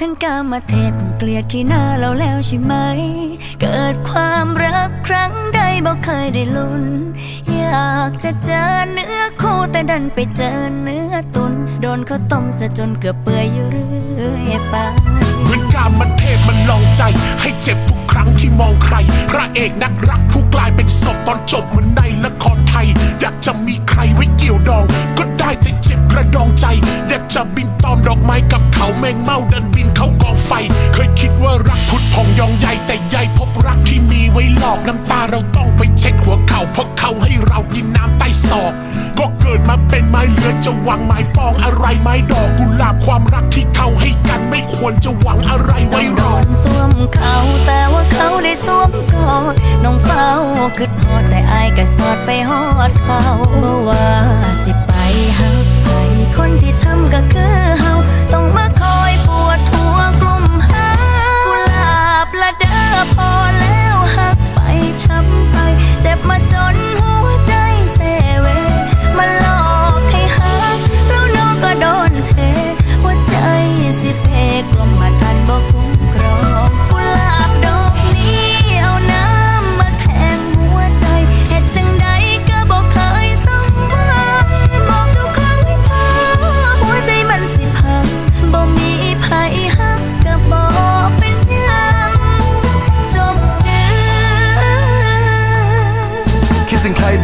ท่านกามาเทศเพิ่งเกลียดที่หน้าเราแล้วใช่ไหม เกิดความรักครั้งใดบ่เคยได้ลุ้น อยากจะเจอเนื้อคู่แต่ดันไปเจอเนื้อตุน โดนเขาต้มซะจนเกือบเปื่อยอยู่เรื่อยไปเหมือนกามาเท เอกนักรักผู้กลายเป็นศพตอนจบเหมือนในละครไทย อยากจะมีใครไว้เกี่ยวดอง ก็ได้แต่เจ็บกระดองใจ อยากจะบินตอมดอกไม้กับเขาแมงเม่าดินบินเข้ากองไฟ เคยคิดว่ารักพุดพองยองใหญ่แต่ใหญ่พบรักที่มีไว้หลอกน้ำตาเราต้องไปเช็ดหัวเข่าเพราะเขาให้เรากินน้ำใต้ศอกก็เกิดมาเป็นไม้เลือจะหวังไม้ปองอะไรไม้ดอกกุหลาบความรักที่เขาให้กันไม่ควรจะหวังอะไรไว้น้องรโดอนสวมเขา คิดฮอดแต่อายก็สอดไปฮอดเขาเมื่อว่าสิไปหักไปคนที่ทำก็คือ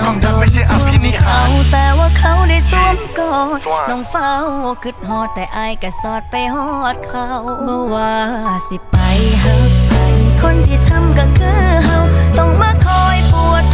ได้ดูว่าความรักไม่ใช่อภินิหารแต่ว่าเขาได้สวมกอดน้องเฝ้าคิดฮอดแต่อายก็สอดไปฮอดเขาเมื่อว่าสิไปหักไป คนที่ทำก็คือเฮาต้องมาคอยปวด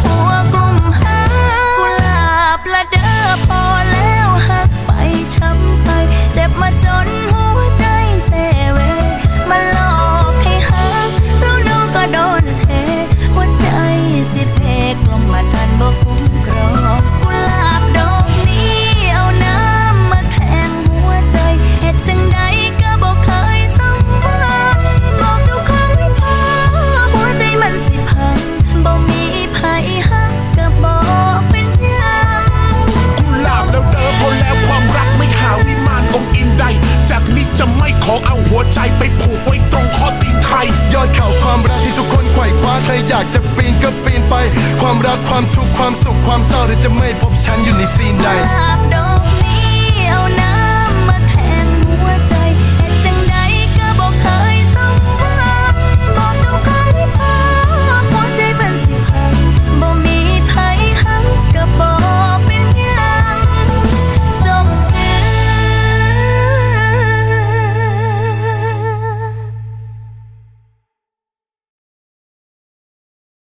ไปผูกไว้ตรงข้อตีนใคร ยอดเข่าความรักที่ทุกคนไขว่คว้าใครอยากจะปีนก็ปีนไป ความรักความชุกความสุขความเศร้าที่จะไม่พบฉันอยู่ในซีนใด